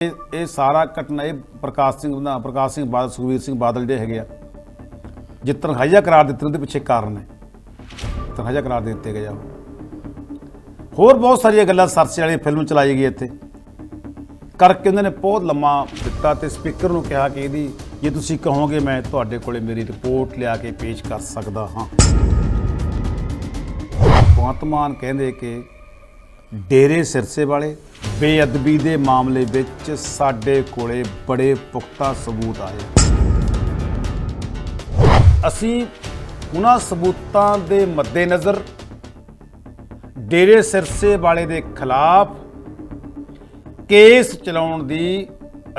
ਇਹ ਇਹ ਸਾਰਾ ਘਟਨਾ, ਇਹ ਪ੍ਰਕਾਸ਼ ਸਿੰਘ ਦਾ, ਪ੍ਰਕਾਸ਼ ਸਿੰਘ ਬਾਦਲ ਸੁਖਵੀਰ ਸਿੰਘ ਬਾਦਲ ਜਿਹੜੇ ਹੈਗੇ ਆ, ਜਿਸ ਤਨਖਾਹੀਆ ਕਰਾਰ ਦਿੱਤੇ ਉਹਦੇ ਪਿੱਛੇ ਕਾਰਨ ਹੈ। ਤਨਖਾਹੀਆ ਕਰਾਰ ਦਿੱਤੇ ਗਏ ਆ। ਹੋਰ ਬਹੁਤ ਸਾਰੀਆਂ ਗੱਲਾਂ ਸਰਸੇ ਵਾਲੀ ਫਿਲਮ ਚਲਾਈ ਗਈ ਇੱਥੇ। ਕਰਕੇ ਉਹਨਾਂ ਨੇ ਬਹੁਤ ਲੰਮਾ ਦਿੱਤਾ ਤੇ ਸਪੀਕਰ ਨੂੰ ਕਿਹਾ ਕਿ ਇਹਦੀ, ਜੇ ਤੁਸੀਂ ਕਹੋਗੇ ਮੈਂ ਤੁਹਾਡੇ ਕੋਲੇ ਮੇਰੀ ਰਿਪੋਰਟ ਲਿਆ ਕੇ ਪੇਸ਼ ਕਰ ਸਕਦਾ ਹਾਂ। ਭਗਵੰਤ ਮਾਨ ਕਹਿੰਦੇ ਕਿ ਡੇਰੇ ਸਿਰਸੇ ਵਾਲੇ ਬੇਅਦਬੀ ਦੇ ਮਾਮਲੇ ਵਿੱਚ ਸਾਡੇ ਕੋਲੇ ਬੜੇ ਪੁਖਤਾ ਸਬੂਤ ਆਏ। ਅਸੀਂ ਉਹਨਾਂ ਸਬੂਤਾਂ ਦੇ ਮੱਦੇਨਜ਼ਰ ਡੇਰੇ ਸਿਰਸੇ ਵਾਲੇ ਦੇ ਖਿਲਾਫ ਕੇਸ ਚਲਾਉਣ ਦੀ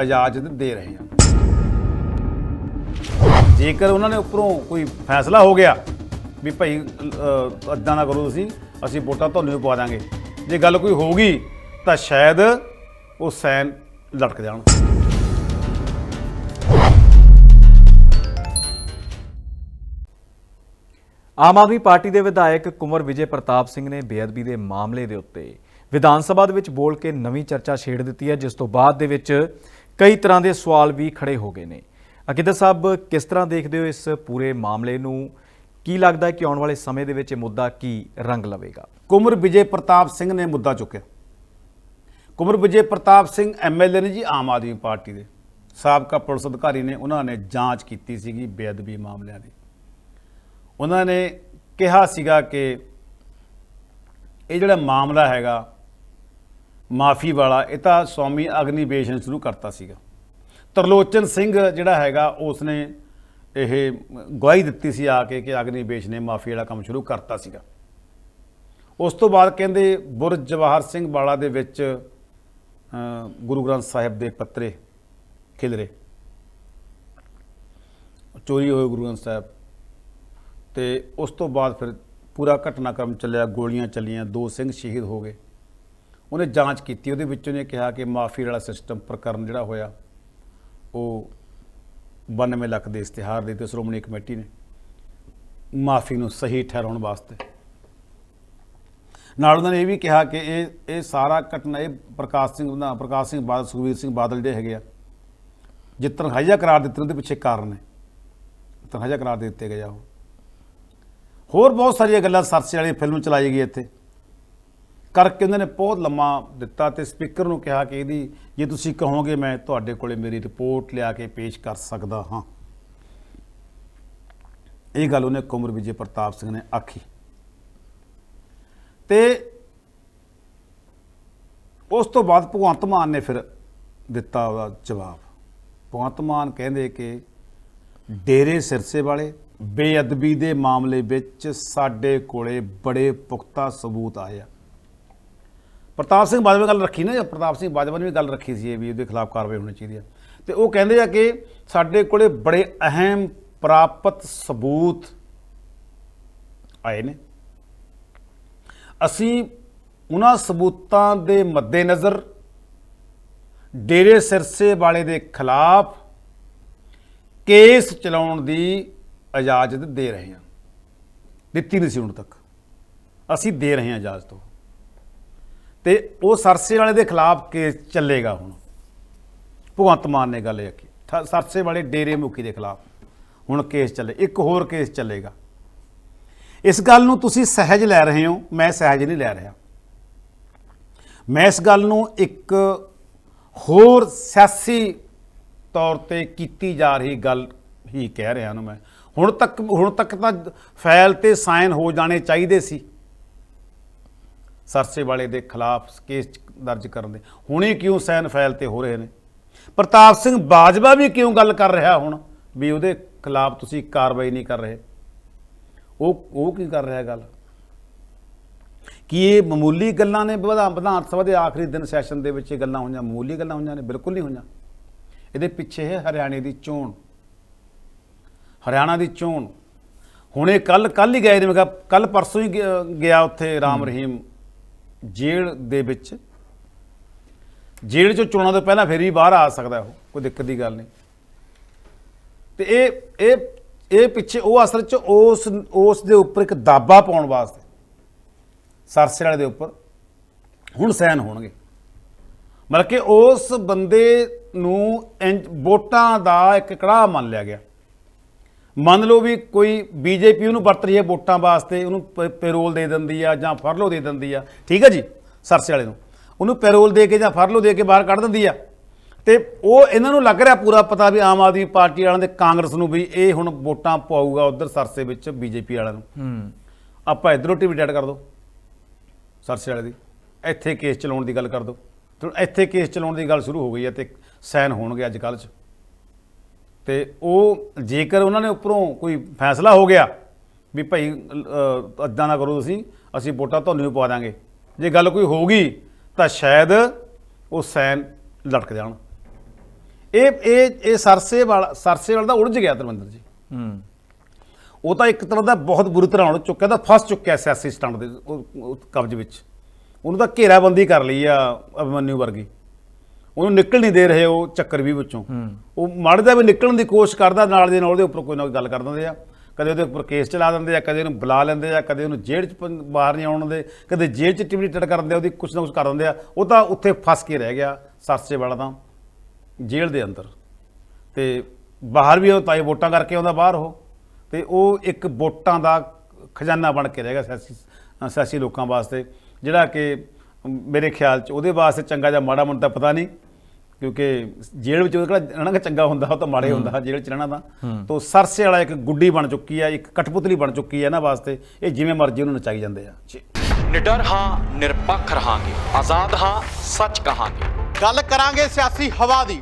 ਇਜਾਜ਼ਤ ਦੇ ਰਹੇ ਹਾਂ। ਜੇਕਰ ਉਹਨਾਂ ਨੇ ਉੱਪਰੋਂ ਕੋਈ ਫੈਸਲਾ ਹੋ ਗਿਆ ਵੀ ਭਾਈ ਅੱਦਾਂ ਨਾ ਕਰੋ ਤੁਸੀਂ, ਅਸੀਂ ਵੋਟਾਂ ਤੁਹਾਨੂੰ ਵੀ ਪਵਾ ਦਾਂਗੇ। ਜੇ ਗੱਲ ਕੋਈ ਹੋਊਗੀ ਤਾਂ ਸ਼ਾਇਦ ਉਹ ਸੈਨ ਲਟਕ ਜਾਣ। ਆਮ ਆਦਮੀ ਪਾਰਟੀ ਦੇ ਵਿਧਾਇਕ ਕੁਮਰ ਵਿਜੇ ਪ੍ਰਤਾਪ ਸਿੰਘ ਨੇ ਬੇਅਦਬੀ ਦੇ ਮਾਮਲੇ ਦੇ ਉੱਤੇ ਵਿਧਾਨ ਸਭਾ ਦੇ ਵਿੱਚ ਬੋਲ ਕੇ ਨਵੀਂ ਚਰਚਾ ਛੇੜ ਦਿੱਤੀ ਹੈ ਜਿਸ ਤੋਂ ਬਾਅਦ ਦੇ ਵਿੱਚ ਕਈ ਤਰ੍ਹਾਂ ਦੇ ਸਵਾਲ ਵੀ ਖੜੇ ਹੋ ਗਏ ਨੇ। ਅਕਿਦਰ ਸਾਹਿਬ ਕਿਸ ਤਰ੍ਹਾਂ ਦੇਖਦੇ ਹੋ ਇਸ ਪੂਰੇ ਮਾਮਲੇ ਨੂੰ? ਕੀ ਲੱਗਦਾ ਹੈ ਕਿ ਆਉਣ ਵਾਲੇ ਸਮੇਂ ਦੇ ਵਿੱਚ ਇਹ ਮੁੱਦਾ ਕੀ ਰੰਗ ਲਵੇਗਾ? ਕੁਮਰ ਵਿਜੇ ਪ੍ਰਤਾਪ ਸਿੰਘ ਨੇ ਮੁੱਦਾ ਚੁੱਕਿਆ। ਕੁਮਰ ਵਿਜੇ ਪ੍ਰਤਾਪ ਸਿੰਘ ਐਮਐਲਏ ਨੇ ਜੀ ਆਮ ਆਦਮੀ ਪਾਰਟੀ ਦੇ। ਸਾਬਕਾ ਪੁਲਿਸ ਅਧਿਕਾਰੀ ਨੇ ਉਹਨਾਂ ਨੇ ਜਾਂਚ ਕੀਤੀ ਸੀਗੀ ਬੇਅਦਬੀ ਮਾਮਲਿਆਂ ਦੀ। ਉਹਨਾਂ ਨੇ ਕਿਹਾ ਸੀਗਾ ਕਿ ਇਹ ਜਿਹੜਾ ਮਾਮਲਾ ਹੈਗਾ, ਮਾਫੀ ਵਾਲਾ, ਇਹ ਤਾਂ ਸਵਾਮੀ ਅਗਨੀਵੇਸ਼ ਨੇ ਸ਼ੁਰੂ ਕਰਤਾ ਸੀਗਾ। ਤਰਲੋਚਨ ਸਿੰਘ ਜਿਹੜਾ ਹੈਗਾ ਉਸ ਨੇ ਇਹ ਗਵਾਹੀ ਦਿੱਤੀ ਸੀ ਆ ਕੇ ਕਿ ਅਗਨੀਵੇਸ਼ ਨੇ ਮਾਫੀ ਵਾਲਾ ਕੰਮ ਸ਼ੁਰੂ ਕਰਤਾ ਸੀਗਾ। ਉਸ ਤੋਂ ਬਾਅਦ ਕਹਿੰਦੇ ਬੁਰਜ ਜਵਾਹਰ ਸਿੰਘ ਵਾਲਾ ਦੇ ਵਿੱਚ ਗੁਰੂ ਗ੍ਰੰਥ ਸਾਹਿਬ ਦੇ ਪੱਤਰੇ ਖਿਲਰੇ। ਚੋਰੀ ਹੋਏ ਗੁਰੂ ਗ੍ਰੰਥ ਸਾਹਿਬ। ਤੇ ਉਸ ਤੋਂ ਬਾਅਦ ਫਿਰ ਪੂਰਾ ਘਟਨਾਕ੍ਰਮ ਚੱਲਿਆ, ਗੋਲੀਆਂ ਚੱਲੀਆਂ, ਦੋ ਸਿੰਘ ਸ਼ਹੀਦ ਹੋ ਗਏ। ਉਹਨੇ ਜਾਂਚ ਕੀਤੀ, ਉਹਦੇ ਵਿੱਚ ਉਹਨੇ ਕਿਹਾ ਕਿ ਮਾਫੀ ਵਾਲਾ ਸਿਸਟਮ ਪ੍ਰਕਰਨ ਜਿਹੜਾ ਹੋਇਆ, ਉਹ 92 ਲੱਖ ਦੇ ਇਸ਼ਤਿਹਾਰ ਦੇ ਤੇ ਸ਼੍ਰੋਮਣੀ ਕਮੇਟੀ ਨੇ। ਮਾਫੀ ਨੂੰ ਸਹੀ ਠਹਿਰਾਉਣ ਵਾਸਤੇ। ਨਾਲ ਉਹਨਾਂ ਨੇ ਇਹ ਵੀ ਕਿਹਾ ਕਿ ਇਹ ਇਹ ਸਾਰਾ ਘਟਨਾ, ਇਹ ਪ੍ਰਕਾਸ਼ ਸਿੰਘ ਦਾ, ਪ੍ਰਕਾਸ਼ ਸਿੰਘ ਬਾਦਲ ਸੁਖਵੀਰ ਸਿੰਘ ਬਾਦਲ ਜਿਹੜੇ ਹੈਗੇ ਆ ਜੇ ਤਨਖਾਹੀਆ ਕਰਾਰ ਦਿੱਤੇ ਉਹਦੇ ਪਿੱਛੇ ਕਾਰਨ ਨੇ। ਤਨਖਾਹੀਆ ਕਰਾਰ ਦੇ ਦਿੱਤੇ ਗਏ ਆ ਉਹ। ਹੋਰ ਬਹੁਤ ਸਾਰੀਆਂ ਗੱਲਾਂ ਸਰਸੇ ਵਾਲੀ ਫਿਲਮ ਚਲਾਈ ਗਈ ਇੱਥੇ। ਕਰਕੇ ਉਹਨਾਂ ਨੇ ਬਹੁਤ ਲੰਮਾ ਦਿੱਤਾ ਤੇ ਸਪੀਕਰ ਨੂੰ ਕਿਹਾ ਕਿ ਇਹਦੀ, ਜੇ ਤੁਸੀਂ ਕਹੋਗੇ ਮੈਂ ਤੁਹਾਡੇ ਕੋਲੇ ਮੇਰੀ ਰਿਪੋਰਟ ਲਿਆ ਕੇ ਪੇਸ਼ ਕਰ ਸਕਦਾ ਹਾਂ। ਇਹ ਗੱਲ ਉਹਨੇ ਕੁਮਰ ਵਿਜੇ ਪ੍ਰਤਾਪ ਸਿੰਘ ਨੇ ਆਖੀ। ਤੇ ਉਸ ਤੋਂ ਬਾਅਦ ਭਗਵੰਤ ਮਾਨ ਨੇ ਫਿਰ ਦਿੱਤਾ ਉਹਦਾ ਜਵਾਬ। ਭਗਵੰਤ ਮਾਨ ਕਹਿੰਦੇ ਕਿ ਡੇਰੇ ਸਿਰਸੇ ਵਾਲੇ ਬੇਅਦਬੀ ਦੇ ਮਾਮਲੇ ਵਿੱਚ ਸਾਡੇ ਕੋਲੇ ਬੜੇ ਪੁਖਤਾ ਸਬੂਤ ਆਏ ਆ। ਪ੍ਰਤਾਪ ਸਿੰਘ ਬਾਜਵਾ ਗੱਲ ਰੱਖੀ ਨਾ ਪ੍ਰਤਾਪ ਸਿੰਘ ਬਾਜਵਾ ਨੇ ਵੀ ਗੱਲ ਰੱਖੀ ਸੀ ਇਹ ਵੀ ਉਹਦੇ ਖਿਲਾਫ ਕਾਰਵਾਈ ਹੋਣੀ ਚਾਹੀਦੀ ਹੈ ਤੇ ਉਹ ਕਹਿੰਦੇ ਆ ਕਿ ਸਾਡੇ ਕੋਲੇ ਬੜੇ ਅਹਿਮ ਪ੍ਰਾਪਤ ਸਬੂਤ ਆਏ ਨੇ। ਅਸੀਂ ਉਹਨਾਂ ਸਬੂਤਾਂ ਦੇ ਮੱਦੇਨਜ਼ਰ ਡੇਰੇ ਸਿਰਸੇ ਵਾਲੇ ਦੇ ਖਿਲਾਫ ਕੇਸ ਚਲਾਉਣ ਦੀ ਇਜਾਜ਼ਤ ਦੇ ਰਹੇ ਹਾਂ। ਦਿੱਤੀ ਨਹੀਂ ਸੀ ਹੁਣ ਤੱਕ। ਅਸੀਂ ਦੇ ਰਹੇ ਹਾਂ ਇਜਾਜ਼ਤ ਉਹ। ਤੇ ਉਹ ਸਰਸੇ ਵਾਲੇ ਦੇ ਖਿਲਾਫ ਕੇਸ ਚੱਲੇਗਾ ਹੁਣ। ਭਗਵੰਤ ਮਾਨ ਨੇ ਗੱਲ ਆਖੀ। ਠ- ਸਰਸੇ ਵਾਲੇ ਡੇਰੇ ਮੁਖੀ ਦੇ ਖਿਲਾਫ ਹੁਣ ਕੇਸ ਚੱਲੇ। ਇੱਕ ਹੋਰ ਕੇਸ ਚੱਲੇਗਾ। ਇਸ ਗੱਲ ਨੂੰ ਤੁਸੀਂ ਸਹਿਜ ਲੈ ਰਹੇ ਹੋ, ਮੈਂ ਸਹਿਜ ਨਹੀਂ ਲੈ ਰਿਹਾ। ਮੈਂ ਇਸ ਗੱਲ ਨੂੰ ਇੱਕ ਹੋਰ ਸਿਆਸੀ ਤੌਰ ਤੇ ਕੀਤੀ ਜਾ ਰਹੀ ਗੱਲ ਹੀ ਕਹਿ ਰਿਹਾ ਨੂੰ ਮੈਂ। ਹੁਣ ਤੱਕ ਹੁਣ ਤੱਕ ਤਾਂ ਫੈਲ ਤੇ ਸਾਈਨ ਹੋ ਜਾਣੇ ਚਾਹੀਦੇ ਸੀ। ਸਰਸੇ ਵਾਲੇ ਦੇ ਖਿਲਾਫ ਕੇਸ ਦਰਜ ਕਰਨ ਦੇ। ਹੁਣੇ ਕਿਉਂ ਸਾਈਨ ਫੈਲ ਤੇ ਹੋ ਰਹੇ ਨੇ? ਪ੍ਰਤਾਪ ਸਿੰਘ ਬਾਜਵਾ ਵੀ ਕਿਉਂ ਗੱਲ ਕਰ ਰਿਹਾ ਹੁਣ, ਵੀ ਉਹਦੇ ਖਿਲਾਫ ਤੁਸੀਂ ਕਾਰਵਾਈ ਨਹੀਂ ਕਰ ਰਹੇ? ਉਹ ਉਹ ਕੀ ਕਰ ਰਿਹਾ ਗੱਲ? ਕੀ ਇਹ ਮਾਮੂਲੀ ਗੱਲਾਂ ਨੇ ਵਿਧਾਨ ਵਿਧਾਨ ਸਭਾ ਦੇ ਆਖਰੀ ਦਿਨ ਸੈਸ਼ਨ ਦੇ ਵਿੱਚ ਇਹ ਗੱਲਾਂ ਹੋਈਆਂ ਮਾਮੂਲੀ ਗੱਲਾਂ ਹੋਈਆਂ ਨੇ ਬਿਲਕੁਲ ਨਹੀਂ ਹੋਈਆਂ। ਇਹਦੇ ਪਿੱਛੇ ਹੈ ਹਰਿਆਣੇ ਦੀ ਚੋਣ। ਹਰਿਆਣਾ ਦੀ ਚੋਣ। ਹੁਣੇ ਕੱਲ ਕੱਲ ਹੀ ਗਏ ਨੇ ਮੈਂ ਕਿਹਾ ਕੱਲ ਪਰਸੋਂ ਹੀ ਗਿਆ- ਉੱਥੇ ਰਾਮ ਰਹੀਮ ਜੇਲ੍ਹ ਦੇ ਵਿੱਚ। ਜੇਲ੍ਹ ਚੋਂ ਚੋਣਾਂ ਤੋਂ ਪਹਿਲਾਂ ਫਿਰ ਹੀ ਬਾਹਰ ਆ ਸਕਦਾ ਉਹ ਕੋਈ ਦਿੱਕਤ ਦੀ ਗੱਲ ਨਹੀਂ। ਤੇ ਇਹ ਇਹ ਇਹ ਪਿੱਛੇ ਉਹ ਅਸਲ 'ਚ ਉਸ ਉਸ ਦੇ ਉੱਪਰ ਇੱਕ ਦਾਬਾ ਪਾਉਣ ਵਾਸਤੇ, ਸਰਸੇ ਵਾਲੇ ਦੇ ਉੱਪਰ, ਹੁਣ ਸੈਨ ਹੋਣਗੇ। ਮਤਲਬ ਕਿ ਉਸ ਬੰਦੇ ਨੂੰ ਇੰਜ- ਵੋਟਾਂ ਦਾ ਇੱਕ ਕੜਾਹ ਮੰਨ ਲਿਆ ਗਿਆ। ਮੰਨ ਲਓ ਵੀ ਕੋਈ ਬੀਜੇਪੀ ਉਹਨੂੰ ਵਰਤ ਰਹੀ ਹੈ ਵੋਟਾਂ ਵਾਸਤੇ, ਉਹਨੂੰ ਪ- ਪੈਰੋਲ ਦੇ ਦਿੰਦੀ ਆ ਜਾਂ ਫਰਲੋ ਦੇ ਦਿੰਦੀ ਆ, ਠੀਕ ਹੈ ਜੀ, ਸਰਸੇ ਵਾਲੇ ਨੂੰ। ਉਹਨੂੰ ਪੈਰੋਲ ਦੇ ਕੇ ਜਾਂ ਫਰਲੋ ਦੇ ਕੇ ਬਾਹਰ ਕੱਢ ਦਿੰਦੀ ਆ। ਤੇ ਉਹ ਇਹਨਾਂ ਨੂੰ ਲੱਗ ਰਿਹਾ ਪੂਰਾ ਪਤਾ ਵੀ ਆਮ ਆਦਮੀ ਪਾਰਟੀ ਵਾਲਿਆਂ ਦੇ ਕਾਂਗਰਸ ਨੂੰ ਵੀ ਇਹ ਹੁਣ ਵੋਟਾਂ ਪਾਊਗਾ ਉਧਰ ਸਰਸੇ ਵਿੱਚ ਬੀਜੇਪੀ ਵਾਲਿਆਂ ਨੂੰ। ਹੂੰ। ਆਪਾਂ ਇਧਰੋਂ ਟੀਵੀ ਡੈਡ ਕਰ ਦੋ ਸਰਸੇ ਵਾਲੇ ਦੀ। ਇੱਥੇ ਕੇਸ ਚਲਾਉਣ ਦੀ ਗੱਲ ਕਰ ਦੋ ਤੇ ਇੱਥੇ ਕੇਸ ਚਲਾਉਣ ਦੀ ਗੱਲ ਸ਼ੁਰੂ ਹੋ ਗਈ ਹੈ ਤੇ ਸਾਈਨ ਹੋਣਗੇ ਅੱਜ ਕੱਲ੍ਹ 'ਚ। ਤੇ ਉਹ ਜੇਕਰ ਉਹਨਾਂ ਨੇ ਉੱਪਰੋਂ ਕੋਈ ਫੈਸਲਾ ਹੋ ਗਿਆ ਵੀ ਭਾਈ ਅੱਦਾਂ ਨਾ ਕਰੋ ਤੁਸੀਂ ਅਸੀਂ ਵੋਟਾਂ ਤੁਹਾਨੂੰ ਹੀ ਪਵਾ ਦਾਂਗੇ ਜੇ ਗੱਲ ਕੋਈ ਹੋਊਗੀ ਤਾਂ ਸ਼ਾਇਦ ਉਹ ਸਾਈਨ ਲਟਕ ਜਾਣ। ਇਹ ਇਹ ਇਹ ਸਰਸੇ ਵਾਲਾ ਸਰਸੇ ਵਾਲਾ ਤਾਂ ਉਲਝ ਗਿਆ ਧਰਮਿੰਦਰ ਜੀ। ਹੂੰ। ਉਹ ਤਾਂ ਇੱਕ ਤਰ੍ਹਾਂ ਦਾ ਬਹੁਤ ਬੁਰੀ ਤਰ੍ਹਾਂ ਉੜ ਚੁੱਕਿਆ ਤਾਂ ਫਸ ਚੁੱਕਿਆ ਸਿਆਸੀ ਸਟੰਡ ਦੇ ਕਬਜ਼ ਵਿੱਚ। ਉਹਨੂੰ ਤਾਂ ਘੇਰਾਬੰਦੀ ਕਰ ਲਈ ਆ ਅਭਿਮਨਿਊ ਵਰਗੀ। ਉਹਨੂੰ ਨਿਕਲ ਨਹੀਂ ਦੇ ਰਹੇ ਉਹ ਚੱਕਰ ਵੀ ਵਿੱਚੋਂ। ਉਹ ਮੜਦਾ ਵੀ ਨਿਕਲਣ ਦੀ ਕੋਸ਼ਿਸ਼ ਕਰਦਾ ਨਾਲ ਦੇ ਨਾਲ ਉਹਦੇ ਉੱਪਰ ਕੋਈ ਨਾ ਕੋਈ ਗੱਲ ਕਰ ਦਿੰਦੇ ਆ। ਕਦੇ ਉਹਦੇ ਉੱਪਰ ਕੇਸ ਚਲਾ ਦਿੰਦੇ ਆ ਕਦੇ ਉਹਨੂੰ ਬੁਲਾ ਲੈਂਦੇ ਆ ਕਦੇ ਉਹਨੂੰ ਜੇਲ੍ਹ 'ਚ ਬਾਹਰ ਨਹੀਂ ਆਉਣ ਦਿੰਦੇ ਕਦੇ ਜੇਲ੍ਹ 'ਚ ਟਿਮੀਟਡ ਕਰ ਦਿੰਦੇ ਆ, ਉਹਦੀ ਕੁਛ ਨਾ ਕੁਛ ਕਰ ਦਿੰਦੇ ਆ। ਉਹ ਤਾਂ ਉੱਥੇ ਫਸ ਕੇ ਰਹਿ ਗਿਆ ਸਰਸੇ ਵਾਲਾ ਤਾਂ। ਜੇਲ੍ਹ ਦੇ ਅੰਦਰ। ਤੇ ਬਾਹਰ ਵੀ ਉਹ ਤਾਈ ਵੋਟਾਂ ਕਰਕੇ ਆਉਂਦਾ ਬਾਹਰ ਉਹ। ਤੇ ਉਹ ਇੱਕ ਵੋਟਾਂ ਦਾ ਖਜ਼ਾਨਾ ਬਣ ਕੇ ਰਹਿ ਗਿਆ ਸਿਆਸੀ ਸਿਆਸੀ ਲੋਕਾਂ ਵਾਸਤੇ ਜਿਹੜਾ ਕਿ ਮੇਰੇ ਖਿਆਲ 'ਚ ਉਹਦੇ ਵਾਸਤੇ ਚੰਗਾ ਜਾਂ ਮਾੜਾ ਮੈਨੂੰ ਤਾਂ ਪਤਾ ਨਹੀਂ ਕਿਉਂਕਿ ਜੇਲ੍ਹ ਵਿੱਚ ਉਹ ਕਿਹੜਾ ਰਹਿਣਾ ਚੰਗਾ ਹੁੰਦਾ ਉਹ ਤਾਂ ਮਾੜੇ ਹੁੰਦਾ ਜੇਲ੍ਹ 'ਚ ਰਹਿਣਾ ਤਾਂ। ਤੋਂ ਸਰਸੇ ਵਾਲਾ ਇੱਕ ਗੁੱਡੀ ਬਣ ਚੁੱਕੀ ਆ ਇੱਕ ਕਠਪੁਤਲੀ ਬਣ ਚੁੱਕੀ ਹੈ ਇਹਨਾਂ ਵਾਸਤੇ। ਇਹ ਜਿਵੇਂ ਮਰਜ਼ੀ ਉਹਨੂੰ ਨਚਾਈ ਜਾਂਦੇ ਆ। ਜੀ। ਨਿਡਰ ਹਾਂ ਨਿਰਪੱਖ ਰਹਾਂਗੇ। ਆਜ਼ਾਦ ਹਾਂ ਸੱਚ ਕਹਾਂਗੇ। ਗੱਲ ਕਰਾਂਗੇ ਸਿਆਸੀ ਹਵਾ ਦੀ।